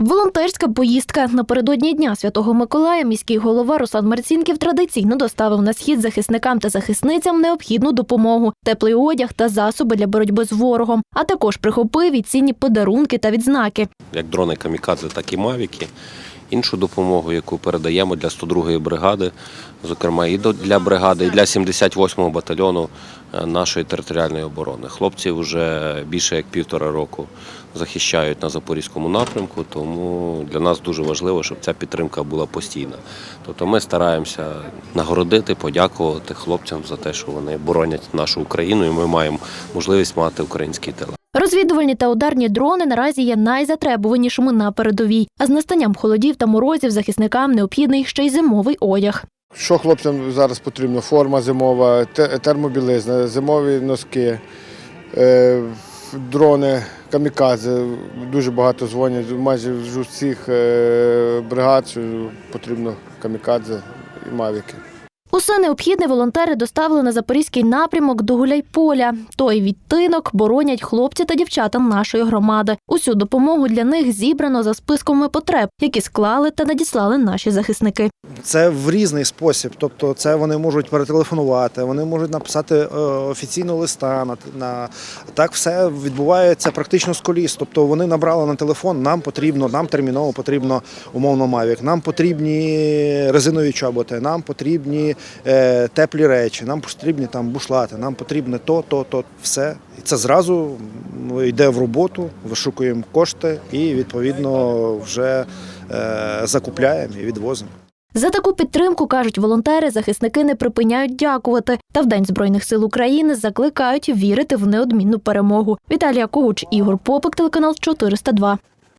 Волонтерська поїздка напередодні дня Святого Миколая міський голова Руслан Марцінків традиційно доставив на схід захисникам та захисницям необхідну допомогу, теплий одяг та засоби для боротьби з ворогом, а також прихопив і цінні подарунки та відзнаки. як дрони камікадзе, так і мавіки. Іншу допомогу, яку передаємо для 102-ї бригади, зокрема і для бригади, і для 78-го батальйону е, нашої територіальної оборони. Хлопці вже більше як півтора року захищають на запорізькому напрямку, тому для нас дуже важливо, щоб ця підтримка була постійна. Тобто ми стараємося нагородити, подякувати хлопцям за те, що вони боронять нашу Україну, і ми маємо можливість мати український тил. Розвідувальні та ударні дрони наразі є найзатребуванішими на передовій. А з настанням холодів та морозів захисникам необхідний ще й зимовий одяг. Що хлопцям зараз потрібно? Форма зимова, термобілизна, зимові носки, е, дрони, камікадзе. Дуже багато дзвонять. Майже з усіх е, бригад потрібно камікадзе і мавіки. Усе необхідне волонтери доставили на запорізький напрямок до Гуляйполя. Той відтинок боронять хлопці та дівчата нашої громади. Усю допомогу для них зібрано за списками потреб, які склали та надіслали наші захисники. Це в різний спосіб. Тобто, це вони можуть перетелефонувати, вони можуть написати е, офіційного листа. На, так все відбувається практично з коліс. Тобто вони набрали на телефон, нам потрібно, нам терміново потрібно умовно Мавік, нам потрібні резинові чоботи, нам потрібні теплі речі, нам потрібні там бушлати, нам потрібне то, то, то, все. І це зразу йде в роботу, вишукуємо кошти і відповідно вже е, закупляємо і відвозимо. За таку підтримку кажуть волонтери, захисники не припиняють дякувати. Та в День збройних сил України закликають вірити в неодмінну перемогу. Віталія Когуч, Ігор Попик, телеканал 402.